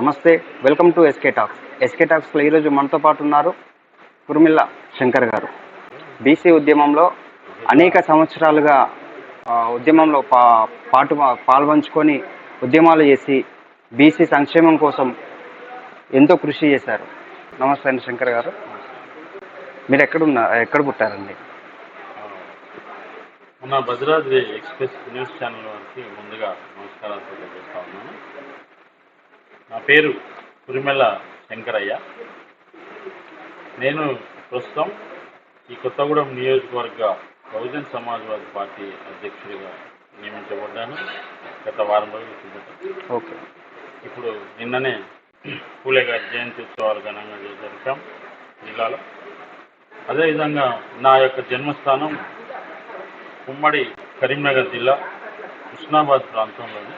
నమస్తే welcome to SK talks. SK టాక్స్లో ఈరోజు మనతో పాటు ఉన్నారు కురుమిల్ల శంకర్ గారు. బీసీ ఉద్యమంలో అనేక సంవత్సరాలుగా ఉద్యమంలో పా పాటు పాల్పంచుకొని ఉద్యమాలు చేసి బీసీ సంక్షేమం కోసం ఎంతో కృషి చేశారు. నమస్తే అండి శంకర్ గారు. మీరు ఎక్కడున్నారు ఎక్కడ పుట్టారండి? మన భద్రాద్రి ఎక్స్ప్రెస్ న్యూస్ ఛానల్ వారికి ముందుగా నమస్కారాలు తెలియజేస్తా ఉన్నాను. నా పేరు కురిమెల్ల శంకరయ్య. నేను ప్రస్తుతం ఈ కొత్తగూడెం నియోజకవర్గ బహుజన్ సమాజ్వాదీ పార్టీ అధ్యక్షుడిగా నియమించబడ్డాను. గత వారం రోజుల కిందట ఓకే. ఇప్పుడు నిన్ననే పూలే గారి జయంతి ఉత్సవాలు ఘనంగా జరిపాం జిల్లాలో. అదేవిధంగా నా యొక్క జన్మస్థానం ఉమ్మడి కరీంనగర్ జిల్లా హుస్నాబాద్ ప్రాంతంలోని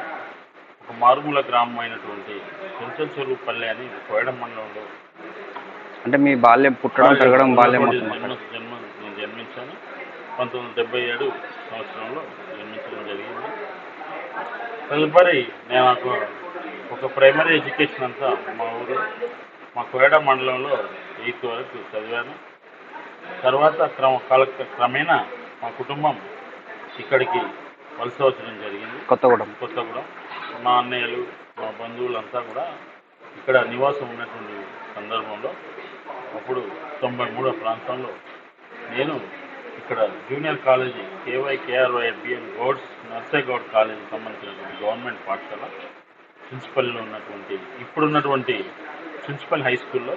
ఒక మారుమూల గ్రామం అయినటువంటి చెంచల్ చెరువు పల్లె అని కోయడం మండలంలో. అంటే మీ బాల్యం పుట్టడం పెరగడం బాల్యం జన్మ. జన్మ నేను జన్మించాను. పంతొమ్మిది వందల డెబ్బై ఏడు సంవత్సరంలో జన్మించడం జరిగింది. తదుపరి నేను నాకు ఒక ప్రైమరీ ఎడ్యుకేషన్ అంతా మా ఊరు మా కోయడ మండలంలో ఎయిత్ వరకు చదివాను. తర్వాత క్రమ కాల క్రమేణా మా కుటుంబం ఇక్కడికి వలస వచ్చడం జరిగింది. కొత్తగూడెం. కొత్తగూడెం. మా అన్నయ్యలు మా బంధువులంతా కూడా ఇక్కడ నివాసం ఉన్నటువంటి సందర్భంలో అప్పుడు తొంభై మూడో ప్రాంతంలో నేను ఇక్కడ junior college KY KRY BN Gouds Narse Goud college సంబంధించినటువంటి గవర్నమెంట్ పాఠశాల చుంచుపల్లిలో ఉన్నటువంటి ఇప్పుడున్నటువంటి చుంచుపల్లి హై స్కూల్లో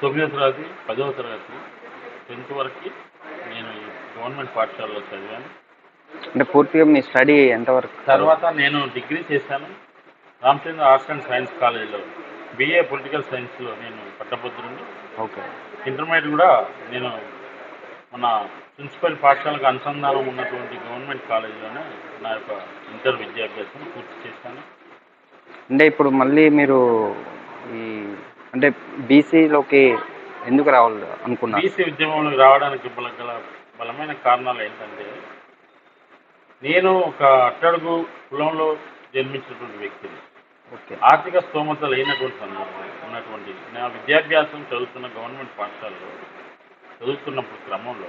తొమ్మిదో తరగతి పదవ తరగతి టెన్త్ వరకు నేను గవర్నమెంట్ పాఠశాలలో చదివాను. అంటే పూర్తిగా మీ స్టడీ ఎంతవరకు? తర్వాత నేను డిగ్రీ చేశాను. రామచంద్ర ఆర్ట్స్ అండ్ సైన్స్ కాలేజీలో బీఏ పొలిటికల్ సైన్స్లో నేను పట్టభద్రుని ఓకే. ఇంటర్మీడియట్ కూడా నేను మన ప్రిన్సిపల్ పాఠశాలకు అనుసంధానం ఉన్నటువంటి గవర్నమెంట్ కాలేజీలోనే నా యొక్క ఇంటర్ విద్యాభ్యాసం పూర్తి చేశాను. అంటే ఇప్పుడు మళ్ళీ మీరు ఈ అంటే బీసీలోకి ఎందుకు రావాలి అనుకున్నారు బీసీ ఉద్యమంలోకి రావడానికి గల బలమైన కారణాలు ఏంటంటే నేను ఒక అట్టడుగు కులంలో జన్మించినటువంటి వ్యక్తిని. ఓకే. ఆర్థిక స్తోమత లేనటువంటి సందర్భం ఉన్నటువంటి నా విద్యాభ్యాసం చదువుతున్న గవర్నమెంట్ పాఠశాలలో చదువుతున్నప్పుడు క్రమంలో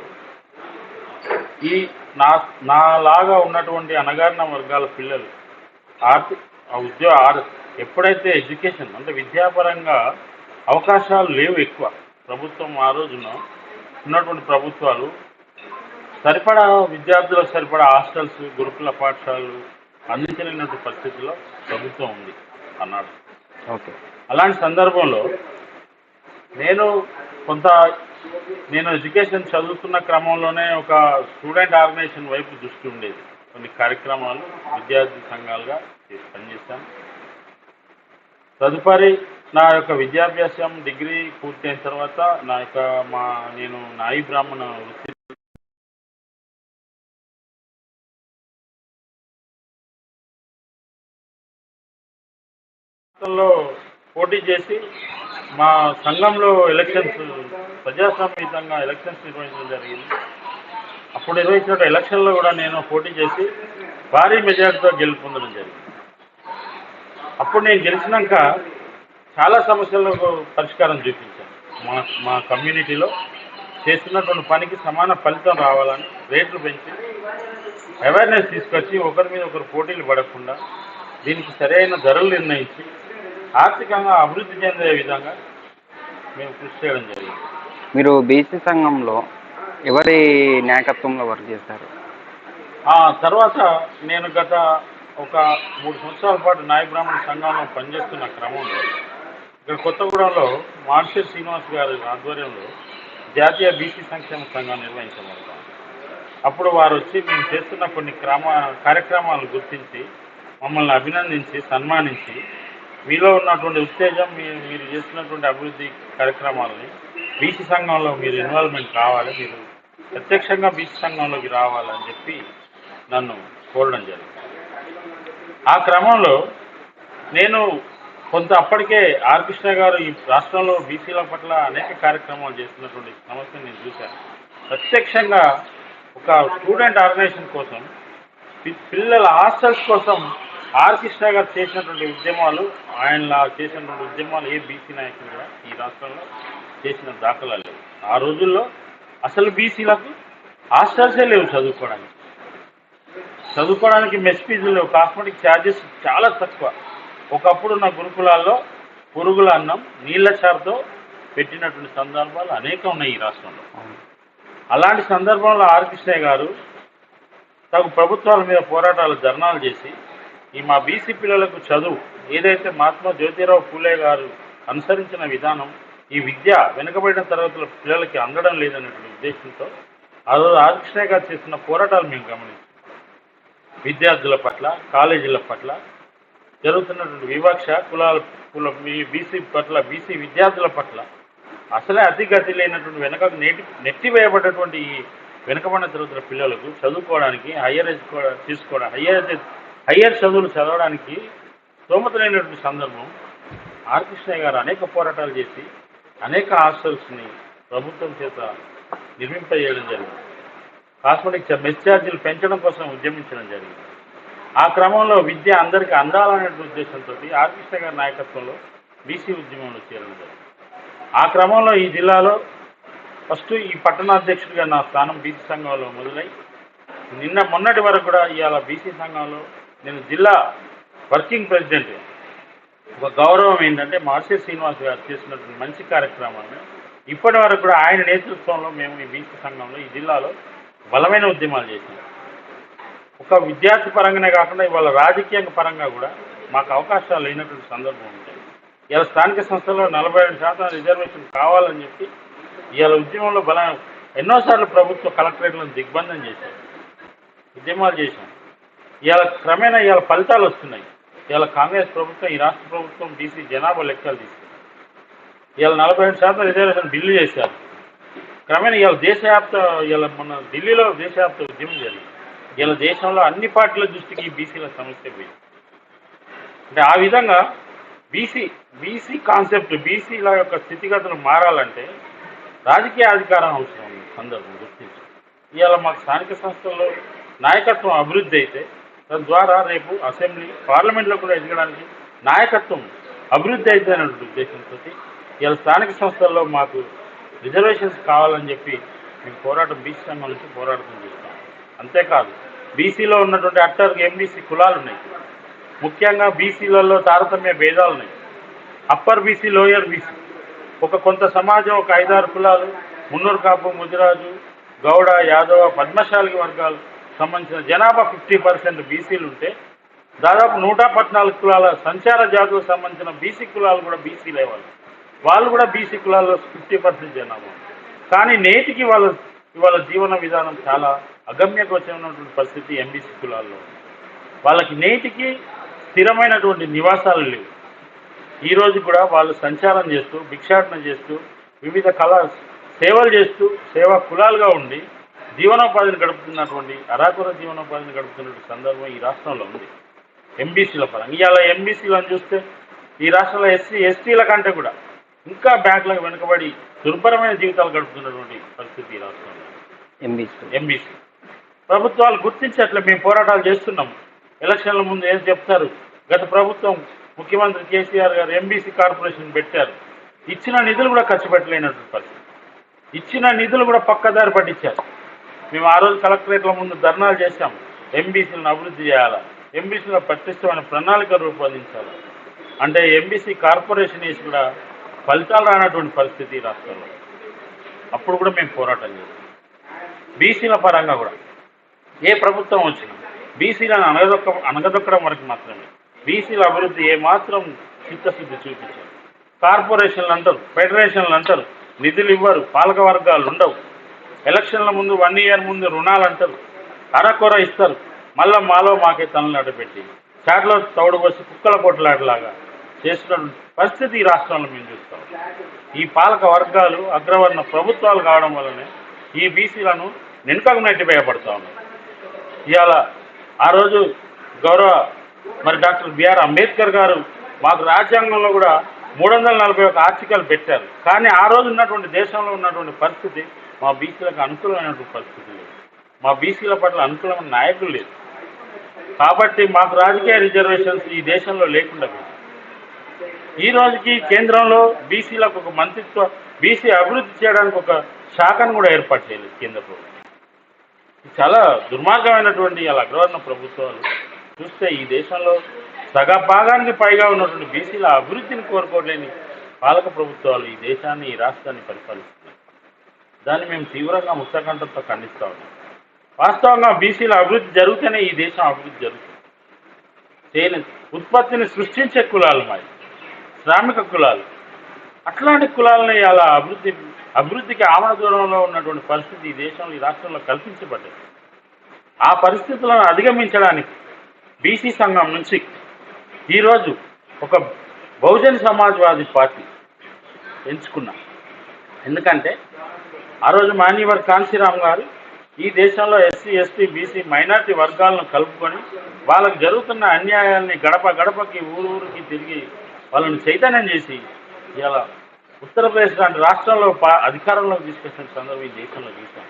ఈ నా నాలాగా ఉన్నటువంటి అణగారిన వర్గాల పిల్లలు ఆర్థిక ఆ ఉద్యోగ ఎప్పుడైతే ఎడ్యుకేషన్ అంటే విద్యాపరంగా అవకాశాలు లేవు ఎక్కువ. ప్రభుత్వం ఆ రోజున ఉన్నటువంటి ప్రభుత్వాలు సరిపడా విద్యార్థులకు సరిపడా హాస్టల్స్ గురుకుల పాఠశాలలు అందించలేనటువంటి పరిస్థితిలో ప్రభుత్వం ఉంది అన్నాడు. ఓకే. అలాంటి సందర్భంలో నేను కొంత నేను ఎడ్యుకేషన్ చదువుతున్న క్రమంలోనే ఒక స్టూడెంట్ ఆర్గనైజేషన్ వైపు దృష్టి ఉండేది. కొన్ని కార్యక్రమాలు విద్యార్థి సంఘాలుగా పనిచేశాను. తదుపరి నా యొక్క విద్యాభ్యాసం డిగ్రీ పూర్తయిన తర్వాత నా యొక్క మా నేను నాయి బ్రాహ్మణ వృత్తి ఎలక్షన్లో పోటీ చేసి మా సంఘంలో ఎలక్షన్స్ ప్రజాస్వామ్యయుతంగా ఎలక్షన్స్ నిర్వహించడం జరిగింది. అప్పుడు నిర్వహించిన ఎలక్షన్లో కూడా నేను పోటీ చేసి భారీ మెజార్టీతో గెలుపొందడం జరిగింది. అప్పుడు నేను గెలిచినాక చాలా సమస్యలకు పరిష్కారం చూపించాను. మా మా కమ్యూనిటీలో చేస్తున్నటువంటి పనికి సమాన ఫలితం రావాలని రేట్లు పెంచి అవేర్నెస్ తీసుకొచ్చి ఒకరి మీద ఒకరు పోటీలు పడకుండా దీనికి సరైన ధరలు నిర్ణయించి ఆర్థికంగా అభివృద్ధి చెందే విధంగా మేము కృషి చేయడం జరిగింది. మీరు బీసీ సంఘంలో ఎవరి నాయకత్వంలో వర్క్ చేశారు? ఆ తర్వాత నేను గత ఒక మూడు సంవత్సరాల పాటు నాయ బ్రాహ్మణ సంఘంలో పనిచేస్తున్న క్రమంలో ఇక్కడ కొత్తగూడెంలో మార్షల్ శ్రీనివాస్ గారి ఆధ్వర్యంలో జాతీయ బీసీ సంక్షేమ సంఘం నిర్వహించబడతాం అప్పుడు వారు వచ్చి మేము చేస్తున్న కొన్ని క్రమ కార్యక్రమాలు గుర్తించి మమ్మల్ని అభినందించి సన్మానించి మీలో ఉన్నటువంటి ఉత్తేజం మీరు మీరు చేస్తున్నటువంటి అభివృద్ధి కార్యక్రమాలని బీసీ సంఘంలో మీరు ఇన్వాల్వ్మెంట్ కావాలి మీరు ప్రత్యక్షంగా బీసీ సంఘంలోకి రావాలని చెప్పి నన్ను కోరడం జరిగింది. ఆ క్రమంలో నేను కొంత అప్పటికే ఆర్ కృష్ణ గారు ఈ రాష్ట్రంలో బీసీల పట్ల అనేక కార్యక్రమాలు చేస్తున్నటువంటి సమస్యను నేను చూశాను. ప్రత్యక్షంగా ఒక స్టూడెంట్ ఆర్గనైజేషన్ కోసం పి- పిల్లల హాస్టల్స్ కోసం ఆర్ కృష్ణ గారు చేసినటువంటి ఉద్యమాలు ఆయన చేసినటువంటి ఉద్యమాలు ఏ బీసీ నాయకులు ఈ రాష్ట్రంలో చేసిన దాఖలాలు లేవు. ఆ రోజుల్లో అసలు బీసీలకు హాస్టల్సే లేవు చదువుకోవడానికి. చదువుకోవడానికి మెస్ ఫీజులు లేవు. కాస్మెటిక్ ఛార్జెస్ చాలా తక్కువ. ఒకప్పుడు ఉన్న గురుకులాల్లో పురుగుల అన్నం నీళ్ళ చారుతో పెట్టినటువంటి సందర్భాలు అనేకం ఉన్నాయి ఈ రాష్ట్రంలో. అలాంటి సందర్భంలో ఆర్ కృష్ణయ్య గారు తగు ప్రభుత్వాల మీద పోరాటాలు ధర్నాలు చేసి ఈ మా బీసీ పిల్లలకు చదువు ఏదైతే మహాత్మా జ్యోతిరావు పూలే గారు అనుసరించిన విధానం ఈ విద్య వెనుకబడిన తరగతుల పిల్లలకి అందడం లేదనేటువంటి ఉద్దేశంతో ఆ రోజు గారు చేసిన పోరాటాలు మేము గమనించాం. విద్యార్థుల పట్ల కాలేజీల పట్ల జరుగుతున్నటువంటి వివక్ష కులాల కుల బీసీ పట్ల బీసీ విద్యార్థుల పట్ల అసలే అతిగతి లేనటువంటి వెనక నెట్టి నెట్టివేయబడ్డటువంటి ఈ వెనుకబడిన తరగతుల పిల్లలకు చదువుకోవడానికి హయ్యర్ ఎడ్యుకో తీసుకోవడం హయ్యర్ హయ్యర్ చదువులు చదవడానికి స్తోమత లేనటువంటి సందర్భం. ఆర్కృష్ణయ్య గారు అనేక పోరాటాలు చేసి అనేక హాస్టల్స్ని ప్రభుత్వం చేత నిర్మింపజేయడం జరిగింది. కాస్మెటిక్ మెస్ ఛార్జీలు పెంచడం కోసం ఉద్యమించడం జరిగింది. ఆ క్రమంలో విద్య అందరికీ అందాలనే ఉద్దేశంతో ఆర్కృష్ణ గారి నాయకత్వంలో బీసీ ఉద్యమంలో చేరడం జరిగింది. ఆ క్రమంలో ఈ జిల్లాలో ఫస్ట్ ఈ పట్టణాధ్యక్షుడిగా నా స్థానం బీసీ సంఘంలో మొదలై నిన్న మొన్నటి వరకు కూడా ఇవాళ బీసీ సంఘంలో నేను జిల్లా వర్కింగ్ ప్రెసిడెంట్. ఒక గౌరవం ఏంటంటే మార్షల్ శ్రీనివాస్ గారు చేసినటువంటి మంచి కార్యక్రమాన్ని ఇప్పటి వరకు కూడా ఆయన నేతృత్వంలో మేము ఈ బీసీ సంఘంలో ఈ జిల్లాలో బలమైన ఉద్యమాలు చేసినాం ఒక విద్యార్థి పరంగానే కాకుండా ఇవాళ రాజకీయ పరంగా కూడా మాకు అవకాశాలు లేనటువంటి సందర్భం ఉంటాయి ఇవాళ స్థానిక సంస్థల్లో నలభై రెండు శాతం రిజర్వేషన్ కావాలని చెప్పి ఇవాళ ఉద్యమంలో బలం ఎన్నోసార్లు ప్రభుత్వ కలెక్టరేట్లను దిగ్బంధం చేశారు ఉద్యమాలు చేశాం. ఇవాళ క్రమేణా ఇవాళ ఫలితాలు వస్తున్నాయి. ఇవాళ కాంగ్రెస్ ప్రభుత్వం ఈ రాష్ట్ర ప్రభుత్వం బీసీ జనాభా లెక్కలు తీసుకుంది. ఇవాళ నలభై రెండు శాతం రిజర్వేషన్ బిల్లు చేశారు. క్రమేణా ఇవాళ దేశవ్యాప్త ఇవాళ మన ఢిల్లీలో దేశవ్యాప్త ఉద్యమం జరిగింది. ఇలా దేశంలో అన్ని పార్టీల దృష్టికి ఈ బీసీల సమస్య పోయింది. అంటే ఆ విధంగా బీసీ బీసీ కాన్సెప్ట్ బీసీల యొక్క స్థితిగతులు మారాలంటే రాజకీయ అధికారం అవసరం ఉంది సందర్భం గుర్తించి ఇవాళ మాకు స్థానిక సంస్థల్లో నాయకత్వం అభివృద్ధి అయితే తద్వారా రేపు అసెంబ్లీ పార్లమెంట్లో కూడా ఎదగడానికి నాయకత్వం అభివృద్ధి అయితే ఉద్దేశంతో ఇలా స్థానిక సంస్థల్లో మాకు రిజర్వేషన్స్ కావాలని చెప్పి మేము పోరాటం బీసీ సంఘం నుంచి పోరాటం చేస్తాం. అంతేకాదు బీసీలో ఉన్నటువంటి అట్టర్కి ఎంబీసీ కులాలు ఉన్నాయి. ముఖ్యంగా బీసీలలో తారతమ్య భేదాలు ఉన్నాయి. Upper BC lower BC. ఒక కొంత సమాజం ఒక ఐదారు కులాలు మున్నూరు కాపు ముదిరాజు గౌడ యాదవ పద్మశాలి వర్గాలు సంబంధించిన జనాభా ఫిఫ్టీ పర్సెంట్ బీసీలు ఉంటే దాదాపు నూట పద్నాలుగు కులాల సంచార జాతులకు సంబంధించిన బీసీ కులాలు కూడా బీసీ లేవాలి వాళ్ళు కూడా బీసీ కులాల్లో ఫిఫ్టీ పర్సెంట్ జనాభా కానీ నేటికి వాళ్ళ ఇవాళ జీవన విధానం చాలా అగమ్యగోచరమైనటువంటి పరిస్థితి ఎంబీసీ కులాల్లో వాళ్ళకి నేటికి స్థిరమైనటువంటి నివాసాలు లేవు. ఈరోజు కూడా వాళ్ళు సంచారం చేస్తూ భిక్షాటన చేస్తూ వివిధ కళా సేవలు చేస్తూ సేవా కులాలుగా ఉండి జీవనోపాధిని గడుపుతున్నటువంటి అరాకుర జీవనోపాధిని గడుపుతున్నటువంటి సందర్భం ఈ రాష్ట్రంలో ఉంది. ఎంబీసీల పరంగా. ఇవాళ ఎంబీసీలను చూస్తే ఈ రాష్ట్రంలో ఎస్సీ ఎస్టీల కంటే కూడా ఇంకా బ్యాక్లకు వెనుకబడి దుర్భరమైన జీవితాలు గడుపుతున్నటువంటి పరిస్థితి ఈ రాష్ట్రంలో ఎంబీసీ. ఎంబీసీ. ప్రభుత్వాలు గుర్తించి అట్లా మేము పోరాటాలు చేస్తున్నాం. ఎలక్షన్ల ముందు ఏం చెప్తారు? గత ప్రభుత్వం ముఖ్యమంత్రి కేసీఆర్ గారు ఎంబీసీ కార్పొరేషన్ పెట్టారు. ఇచ్చిన నిధులు కూడా ఖర్చు పెట్టలేనటువంటి పరిస్థితి. ఇచ్చిన నిధులు కూడా పక్కదారి పట్టించారు. మేము ఆ రోజు కలెక్టరేట్ల ముందు ధర్నాలు చేశాం. ఎంబీసీలను అభివృద్ధి చేయాలా? ఎంబీసీలో పటిష్టమైన ప్రణాళిక రూపొందించాలి? అంటే ఎంబీసీ కార్పొరేషన్ వేసి కూడా ఫలితాలు రానటువంటి పరిస్థితి రాష్ట్రంలో. అప్పుడు కూడా మేము పోరాటం చేస్తాం బీసీల పరంగా కూడా. ఏ ప్రభుత్వం వచ్చినా బీసీలను అనగదొక్క అనగదొక్కడం వరకు మాత్రమే. బీసీల అభివృద్ధి ఏమాత్రం చిత్తశుద్ధి చూపించారు కార్పొరేషన్లు అంటారు ఫెడరేషన్లు అంటారు నిధులు ఇవ్వరు పాలక వర్గాలు ఉండవు. ఎలక్షన్ల ముందు వన్ ఇయర్ ముందు రుణాలు అంటారు. అరకొర ఇస్తారు. మళ్ళా మాలో మాకే తనలు పెట్టి చాట్లో తౌడు పోసి కుక్కల కొట్లాటలాగా చేస్తున్న పరిస్థితి ఈ రాష్ట్రంలో మేము చూస్తాం. ఈ పాలక వర్గాలు అగ్రవర్ణ ప్రభుత్వాలు కావడం వల్లనే ఈ బీసీలను వెనుకకు నెట్టివేయబడతా ఉన్నాయి. ఇవాళ ఆ రోజు గౌరవ మరి డాక్టర్ బిఆర్ అంబేద్కర్ గారు మాకు రాజ్యాంగంలో కూడా మూడు వందల నలభై ఒక ఆర్టికల్ పెట్టారు. కానీ ఆ రోజు ఉన్నటువంటి దేశంలో ఉన్నటువంటి పరిస్థితి మా బీసీలకు అనుకూలమైనటువంటి పరిస్థితి లేదు. మా బీసీల పట్ల అనుకూలమైన నాయకులు లేదు కాబట్టి మాకు రాజకీయ రిజర్వేషన్స్ ఈ దేశంలో లేకుండా పోయింది. ఈ రోజుకి కేంద్రంలో బీసీలకు ఒక మంత్రిత్వ బీసీ అభివృద్ధి చేయడానికి ఒక శాఖను కూడా ఏర్పాటు చేయలేదు కేంద్ర ప్రభుత్వం. చాలా దుర్మార్గమైనటువంటి ఇలా అగ్రవర్ణ ప్రభుత్వాలు చూస్తే ఈ దేశంలో సగ భాగానికి పైగా ఉన్నటువంటి బీసీల అభివృద్ధిని కోరుకోలేని పాలక ప్రభుత్వాలు ఈ దేశాన్ని ఈ రాష్ట్రాన్ని పరిపాలిస్తాయి దాన్ని మేము తీవ్రంగా ముక్తకంఠంతో ఖండిస్తూ ఉన్నాం. వాస్తవంగా బీసీల అభివృద్ధి జరిగితేనే ఈ దేశం అభివృద్ధి జరుగుతుంది. చేయని ఉత్పత్తిని సృష్టించే కులాలు మాది శ్రామిక కులాలు. అట్లాంటి కులాలని అలా అభివృద్ధి అభివృద్ధికి ఆమడ దూరంలో ఉన్నటువంటి పరిస్థితి ఈ దేశంలో ఈ రాష్ట్రంలో కల్పించబడ్డది. ఆ పరిస్థితులను అధిగమించడానికి బీసీ సంఘం నుంచి ఈరోజు ఒక బహుజన్ సమాజ్వాదీ పార్టీ ఎంచుకున్నాం. ఎందుకంటే ఆ రోజు మాన్యవర్ కాంశీరామ్ గారు ఈ దేశంలో ఎస్సీ ఎస్టీ బీసీ మైనార్టీ వర్గాలను కలుపుకొని వాళ్ళకు జరుగుతున్న అన్యాయాల్ని గడప గడపకి ఊరు ఊరికి తిరిగి వాళ్ళని చైతన్యం చేసి ఇలా ఉత్తరప్రదేశ్ లాంటి రాష్ట్రంలో అధికారంలోకి తీసుకొచ్చిన సందర్భం ఈ దేశంలో చూసాం.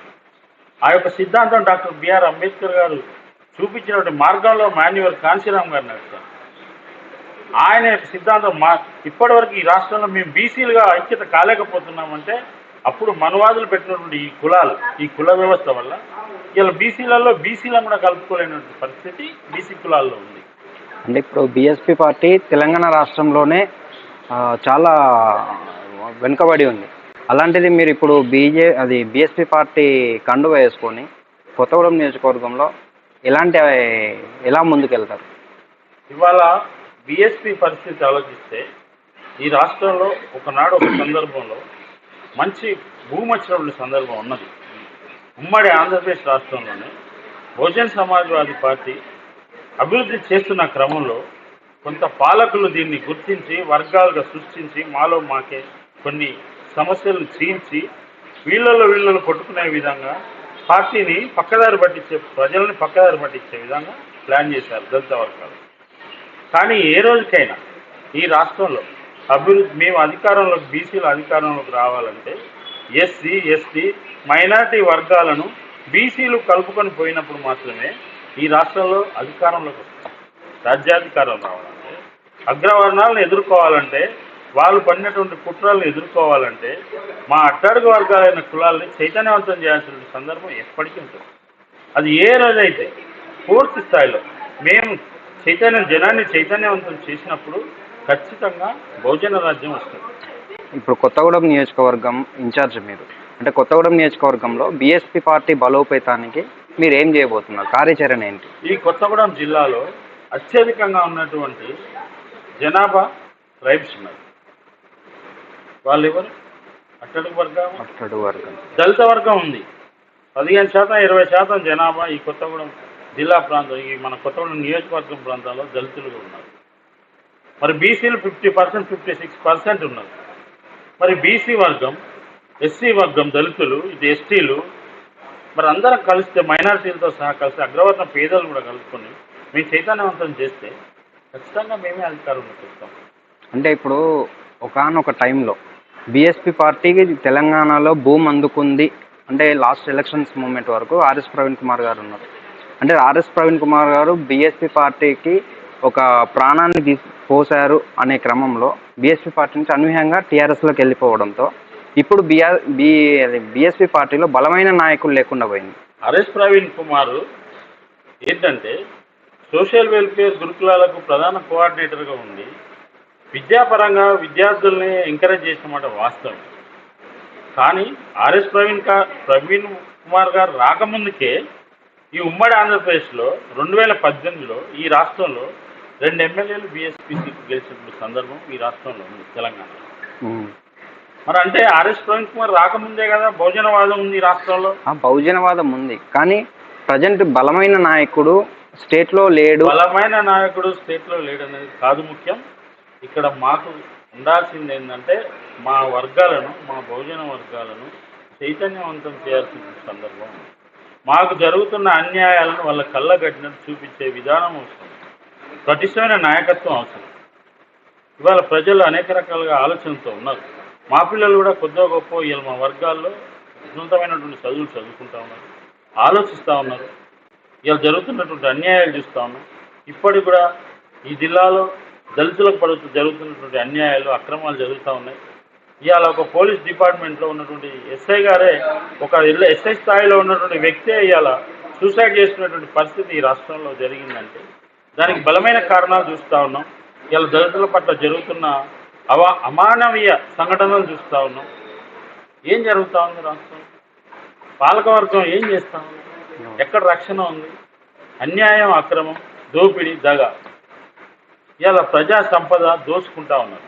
ఆ యొక్క సిద్ధాంతం డాక్టర్ బిఆర్ అంబేద్కర్ గారు చూపించినటువంటి మార్గంలో మాన్యువర్ కాంశీరామ్ గారు నడుస్తారు ఆయన యొక్క సిద్ధాంతం మా ఇప్పటివరకు ఈ రాష్ట్రంలో మేము బీసీలుగా ఐక్యత కాలేకపోతున్నామంటే అప్పుడు మనవాదులు పెట్టినటువంటి ఈ కులాలు ఈ కుల వ్యవస్థ వల్ల ఇలా బీసీలలో బీసీలను కూడా కలుపుకోలేనటువంటి పరిస్థితి బీసీ కులాల్లో ఉంది. అంటే ఇప్పుడు బీఎస్పీ పార్టీ తెలంగాణ రాష్ట్రంలోనే చాలా వెనుకబడి ఉంది. అలాంటిది మీరు ఇప్పుడు బీజే అది బీఎస్పీ పార్టీ కండువ వేసుకొని కొత్తగూడెం నియోజకవర్గంలో ఎలాంటి ఎలా ముందుకెళ్తారు? ఇవాళ బీఎస్పీ పరిస్థితి ఆలోచిస్తే ఈ రాష్ట్రంలో ఒకనాడు ఒక సందర్భంలో మంచి భూమి వచ్చినటువంటి సందర్భం ఉన్నది. ఉమ్మడి ఆంధ్రప్రదేశ్ రాష్ట్రంలోనే బహుజన్ సమాజ్వాదీ పార్టీ అభివృద్ధి చేస్తున్న క్రమంలో కొంత పాలకులు దీన్ని గుర్తించి వర్గాలుగా సృష్టించి మాలో మాకే కొన్ని సమస్యలను చీల్చి వీళ్ళలో వీళ్ళలో కొట్టుకునే విధంగా పార్టీని పక్కదారి పట్టించే ప్రజల్ని పక్కదారి పట్టించే విధంగా ప్లాన్ చేశారు దళిత వర్గాలు. కానీ ఏ రోజుకైనా ఈ రాష్ట్రంలో అభివృద్ధి మేము అధికారంలోకి బీసీలు అధికారంలోకి రావాలంటే ఎస్సీ ఎస్టీ మైనార్టీ వర్గాలను బీసీలు కలుపుకొని పోయినప్పుడు మాత్రమే ఈ రాష్ట్రంలో అధికారంలోకి వస్తాం రాజ్యాధికారం రావాలంటే అగ్రవర్ణాలను ఎదుర్కోవాలంటే వాళ్ళు పడినటువంటి కుట్రలను ఎదుర్కోవాలంటే మా అట్టడుగు వర్గాలైన కులాలని చైతన్యవంతం చేయాల్సిన సందర్భం ఎప్పటికీ ఉంటుంది. అది ఏ రోజైతే పూర్తి స్థాయిలో మేము చైతన్యం జనాన్ని చైతన్యవంతం చేసినప్పుడు ఖచ్చితంగా బహుజన రాజ్యం వస్తుంది. ఇప్పుడు కొత్తగూడెం నియోజకవర్గం ఇన్ఛార్జ్ మీరు. అంటే కొత్తగూడెం నియోజకవర్గంలో బీఎస్పీ పార్టీ బలోపేతానికి మీరు ఏం చేయబోతున్నారు? కార్యాచరణ ఏంటి? ఈ కొత్తగూడెం జిల్లాలో అత్యధికంగా ఉన్నటువంటి జనాభా ట్రైబ్స్ ఉన్నారు వాళ్ళు ఎవరు అట్టడుగు వర్గం అట్టడుగు వర్గం. దళిత వర్గం ఉంది. పదిహేను శాతం ఇరవై శాతం జనాభా ఈ కొత్తగూడెం జిల్లా ప్రాంతం ఈ మన కొత్తగూడెం నియోజకవర్గం ప్రాంతాల్లో దళితులుగా ఉన్నారు. మరి బీసీలు fifty percent fifty six percent ఉన్నారు మరి బీసీ వర్గం ఎస్సీ వర్గం దళితులు ఇది ఎస్టీలు మరి అందరం కలిస్తే మైనారిటీలతో సహా కలిసి అగ్రవర్ణ పేదలు కూడా కలుసుకొని మేము చైతన్యవంతం చేస్తే ఖచ్చితంగా మేమే అధికారంలోకి వస్తాం. అంటే ఇప్పుడు ఒకనొక టైంలో బీఎస్పీ పార్టీకి తెలంగాణలో భూమి అందుకుంది అంటే లాస్ట్ ఎలక్షన్స్ మూమెంట్ వరకు ఆర్ఎస్ ప్రవీణ్ కుమార్ గారు ఉన్నారు. అంటే ఆర్ఎస్ ప్రవీణ్ కుమార్ గారు బీఎస్పీ పార్టీకి ఒక ప్రాణాన్ని తీసి పోసారు అనే క్రమంలో బీఎస్పీ పార్టీ నుంచి అనూహ్యంగా టీఆర్ఎస్లోకి వెళ్ళిపోవడంతో ఇప్పుడు బీఆర్ బీ బీఎస్పీ పార్టీలో బలమైన నాయకులు లేకుండా పోయింది. ఆర్ఎస్ ప్రవీణ్ కుమార్ ఏంటంటే సోషల్ వెల్ఫేర్ గురుకులాలకు ప్రధాన కోఆర్డినేటర్గా ఉండి విద్యాపరంగా విద్యార్థుల్ని ఎంకరేజ్ చేసినమాట వాస్తవం. కానీ ఆర్ఎస్ ప్రవీణ్ కా ప్రవీణ్ కుమార్ గారు రాకముందుకే ఈ ఉమ్మడి ఆంధ్రప్రదేశ్లో రెండు వేల పద్దెనిమిదిలో ఈ రాష్ట్రంలో రెండు ఎమ్మెల్యేలు బీఎస్పీ సీట్లు గెలిచిన సందర్భం ఈ రాష్ట్రంలో ఉంది తెలంగాణలో. మరి అంటే ఆర్ఎస్ ప్రవీణ్ కుమార్ రాకముందే కదా బహుజనవాదం ఉంది ఈ రాష్ట్రంలో? ఆ బహుజనవాదం ఉంది. కానీ ప్రజెంట్ బలమైన నాయకుడు స్టేట్లో లేడు. బలమైన నాయకుడు స్టేట్లో లేడనేది కాదు ముఖ్యం. ఇక్కడ మాకు ఉండాల్సింది ఏంటంటే మా వర్గాలను మా బహుజన వర్గాలను చైతన్యవంతం చేయాల్సిన సందర్భం. మాకు జరుగుతున్న అన్యాయాలను వాళ్ళ కళ్ళగట్టినట్టు చూపించే విధానం అవసరం. పటిష్టమైన నాయకత్వం అవసరం. ఇవాళ ప్రజలు అనేక రకాలుగా ఆలోచనతో ఉన్నారు. మా పిల్లలు కూడా కొద్దిగా గొప్ప ఇవాళ మా వర్గాల్లో ఉన్నతమైనటువంటి చదువులు చదువుకుంటా ఉన్నారు ఆలోచిస్తూ ఉన్నారు. ఇలా జరుగుతున్నటువంటి అన్యాయాలు చూస్తూ ఉన్నాం. ఇప్పటికి కూడా ఈ జిల్లాలో దళితులకు పడుతూ జరుగుతున్నటువంటి అన్యాయాలు అక్రమాలు జరుగుతూ ఉన్నాయి. ఇవాళ ఒక పోలీస్ డిపార్ట్మెంట్లో ఉన్నటువంటి ఎస్ఐ గారే ఒక ఎస్ఐ స్థాయిలో ఉన్నటువంటి వ్యక్తే ఇవాళ సూసైడ్ చేసుకున్నటువంటి పరిస్థితి ఈ రాష్ట్రంలో జరిగిందంటే దానికి బలమైన కారణాలు చూస్తూ ఉన్నాం. ఇవాళ దళితుల పట్ల జరుగుతున్న అవ అమానవీయ సంఘటనలు చూస్తూ ఉన్నాం. ఏం జరుగుతూ ఉంది రాష్ట్రం పాలకవర్గం ఏం చేస్తూ ఉంది? ఎక్కడ రక్షణ ఉంది? అన్యాయం అక్రమం దోపిడీ దగ. ఇవాళ ప్రజా సంపద దోచుకుంటా ఉన్నారు.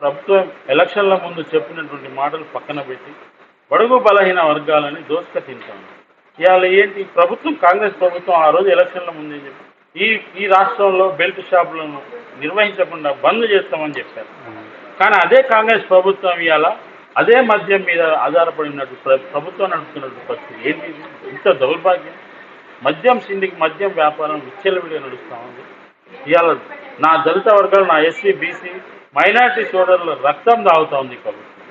ప్రభుత్వం ఎలక్షన్ల ముందు చెప్పినటువంటి మాటలు పక్కన పెట్టి బడుగు బలహీన వర్గాలని దోసుక తింటా ఉన్నారు ఇవాళ ఏంటి? ప్రభుత్వం కాంగ్రెస్ ప్రభుత్వం ఆ రోజు ఎలక్షన్ల ముందు ఏం చెప్పి ఈ ఈ రాష్ట్రంలో బెల్ట్ షాపులను నిర్వహించకుండా బంద్ చేస్తామని చెప్పారు. కానీ అదే కాంగ్రెస్ ప్రభుత్వం ఇవాళ అదే మద్యం మీద ఆధారపడినట్టు ప్ర- ప్రభుత్వం నడుపుతున్నట్టు పరిస్థితి. ఏంటి? ఇంత దౌర్భాగ్యం. మద్యం సిండికి మద్యం వ్యాపారం విచ్చలవిడిగా నడుస్తూ ఉంది. ఇవాళ నా దళిత వర్గాలు నా ఎస్సీ బీసీ మైనారిటీ సోదరుల రక్తం తాగుతూ ఉంది ప్రభుత్వం.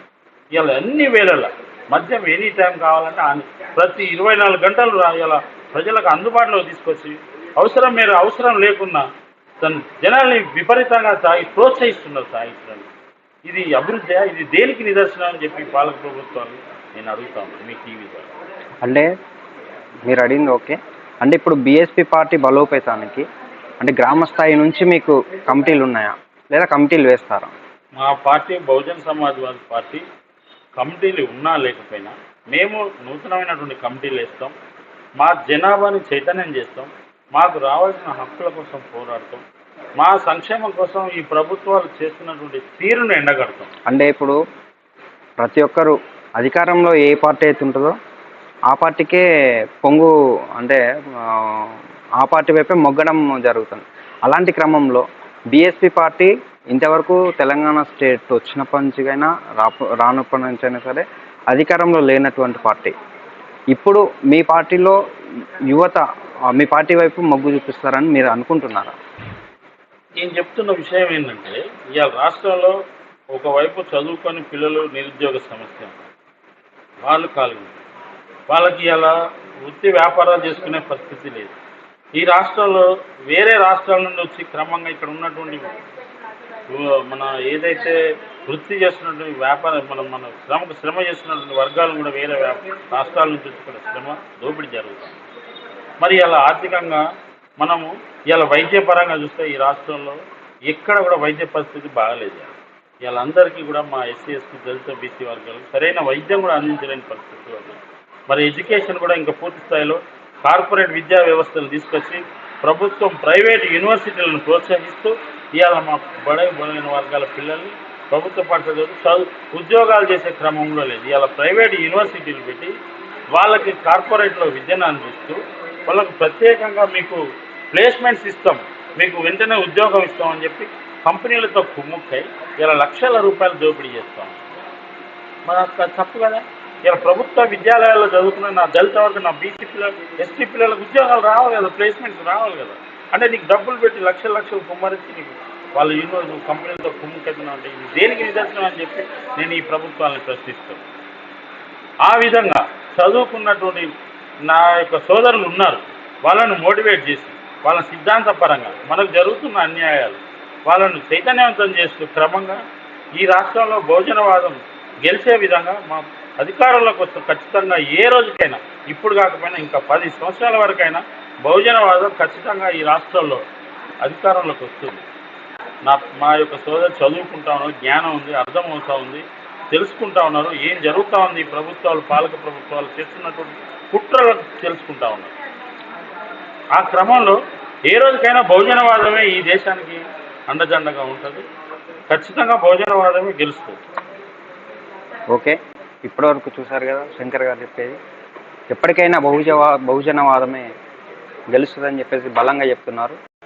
ఇవాళ అన్ని వేళల మద్యం ఎనీ టైం కావాలంటే ఆ- ప్రతి ఇరవై నాలుగు గంటలు ఇలా ప్రజలకు అందుబాటులో తీసుకొచ్చి అవసరం మేర అవసరం లేకున్నా తన జనాల్ని విపరీతంగా తాగి ప్రోత్సహిస్తున్నారు తాగించడానికి ఇది అభివృద్ధి ఇది దేనికి నిదర్శనం అని చెప్పి పాలక ప్రభుత్వాలు నేను అడుగుతాను మీ టీవీ ద్వారా. అంటే మీరు అడిగింది ఓకే. అంటే ఇప్పుడు బీఎస్పీ పార్టీ బలోపేతానికి అంటే గ్రామ స్థాయి నుంచి మీకు కమిటీలు ఉన్నాయా? లేదా కమిటీలు వేస్తారా? మా పార్టీ బహుజన్ సమాజ్వాదీ పార్టీ కమిటీలు ఉన్నా లేకపోయినా మేము నూతనమైనటువంటి కమిటీలు వేస్తాం. మా జనాభాని చైతన్యం చేస్తాం. మాకు రావాల్సిన హక్కుల కోసం పోరాడతాం. మా సంక్షేమం కోసం ఈ ప్రభుత్వాలు చేస్తున్నటువంటి తీరును ఎండగడతాం. అంటే ఇప్పుడు ప్రతి ఒక్కరు అధికారంలో ఏ పార్టీ అయితే ఉంటుందో ఆ పార్టీకే పొంగు అంటే ఆ, పార్టీ వైపే మొగ్గడం జరుగుతుంది. అలాంటి క్రమంలో బీఎస్పీ పార్టీ ఇంతవరకు తెలంగాణ స్టేట్ వచ్చినప్పటి నుంచికైనా రా రానప్పటి నుంచి అయినా సరే అధికారంలో లేనటువంటి పార్టీ. ఇప్పుడు మీ పార్టీలో యువత మీ పార్టీ వైపు మొగ్గు చూపిస్తారని మీరు అనుకుంటున్నారా? నేను చెప్తున్న విషయం ఏంటంటే ఇవాళ రాష్ట్రంలో ఒకవైపు చదువుకొని పిల్లలు నిరుద్యోగ సమస్య. వాళ్ళు కాలు వాళ్ళకి ఇలా వృత్తి వ్యాపారాలు చేసుకునే పరిస్థితి లేదు. ఈ రాష్ట్రంలో వేరే రాష్ట్రాల నుండి వచ్చి క్రమంగా ఇక్కడ ఉన్నటువంటి మన ఏదైతే వృత్తి చేస్తున్నటువంటి వ్యాపారం మనం మన శ్రమ శ్రమ చేస్తున్నటువంటి వర్గాలు కూడా వేరే వ్యాప- రాష్ట్రాల నుంచి వచ్చి కూడా శ్రమ దోపిడీ జరుగుతుంది. మరి ఇలా ఆర్థికంగా మనము ఇలా వైద్యపరంగా చూస్తే ఈ రాష్ట్రంలో ఎక్కడ కూడా వైద్య పరిస్థితి బాగలేదు ఇలా అందరికీ కూడా మా ఎస్సీ ఎస్టీ దళిత బీసీ వర్గాలు సరైన వైద్యం కూడా అందించలేని పరిస్థితి ఉంది. మరి ఎడ్యుకేషన్ కూడా ఇంకా పూర్తి స్థాయిలో కార్పొరేట్ విద్యా వ్యవస్థను తీసుకొచ్చి ప్రభుత్వం ప్రైవేట్ యూనివర్సిటీలను ప్రోత్సహిస్తూ ఇవాళ మా బడై బలైన వర్గాల పిల్లల్ని ప్రభుత్వ పాఠశాల చదువు ఉద్యోగాలు చేసే క్రమంలో లేదు. ఇవాళ ప్రైవేట్ యూనివర్సిటీలు పెట్టి వాళ్ళకి కార్పొరేట్లో విద్యను అందిస్తూ వాళ్ళకు ప్రత్యేకంగా మీకు ప్లేస్మెంట్స్ ఇస్తాం. మీకు వెంటనే ఉద్యోగం ఇస్తామని చెప్పి కంపెనీలతో కుమ్ముక్కై ఇలా లక్షల రూపాయలు దోపిడీ చేస్తాం. మరి అది తప్పు కదా? ఇలా ప్రభుత్వ విద్యాలయాల్లో చదువుకున్న నా దళిత వర్గం నా బీసీ పిల్లలు ఎస్టీ పిల్లలకు ఉద్యోగాలు రావాలి కదా ప్లేస్మెంట్స్ రావాలి కదా. అంటే నీకు డబ్బులు పెట్టి లక్షల లక్షలు కుమ్మరించి నీకు వాళ్ళు ఎన్నో నువ్వు కంపెనీలతో కుమ్ముకెత్తున్నావు అంటే ఇది దేనికి నిదర్శనం అని చెప్పి నేను ఈ ప్రభుత్వాలను ప్రశ్నిస్తాను. ఆ విధంగా చదువుకున్నటువంటి నా యొక్క సోదరులు ఉన్నారు. వాళ్ళను మోటివేట్ చేసి వాళ్ళ సిద్ధాంతపరంగా మనకు జరుగుతున్న అన్యాయాలు వాళ్ళను చైతన్యవంతం చేస్తూ క్రమంగా ఈ రాష్ట్రంలో భోజనవాదం గెలిచే విధంగా మా అధికారంలోకి వస్తే ఖచ్చితంగా ఏ రోజుకైనా ఇప్పుడు కాకపోయినా ఇంకా పది సంవత్సరాల వరకైనా బహుజనవాదం ఖచ్చితంగా ఈ రాష్ట్రంలో అధికారంలోకి వస్తుంది. నా మా యొక్క సోదరు చదువుకుంటా జ్ఞానం ఉంది అర్థం అవుతా ఉంది. తెలుసుకుంటా ఉన్నారు. ఏం జరుగుతూ ఉంది ఈ ప్రభుత్వాలు పాలక ప్రభుత్వాలు చేస్తున్నటువంటి కుట్రలు తెలుసుకుంటా ఉన్నారు. ఆ క్రమంలో ఏ రోజుకైనా భోజనవాదమే ఈ దేశానికి అండజండగా ఉంటుంది. ఖచ్చితంగా భోజనవాదమే గెలుస్తుంది. ఓకే. ఇప్పటివరకు చూసారు కదా శంకర్ గారు చెప్పేది. ఎప్పటికైనా బహుజవా బహుజనవాదమే గెలుస్తుందని చెప్పేసి బలంగా చెప్తున్నారు.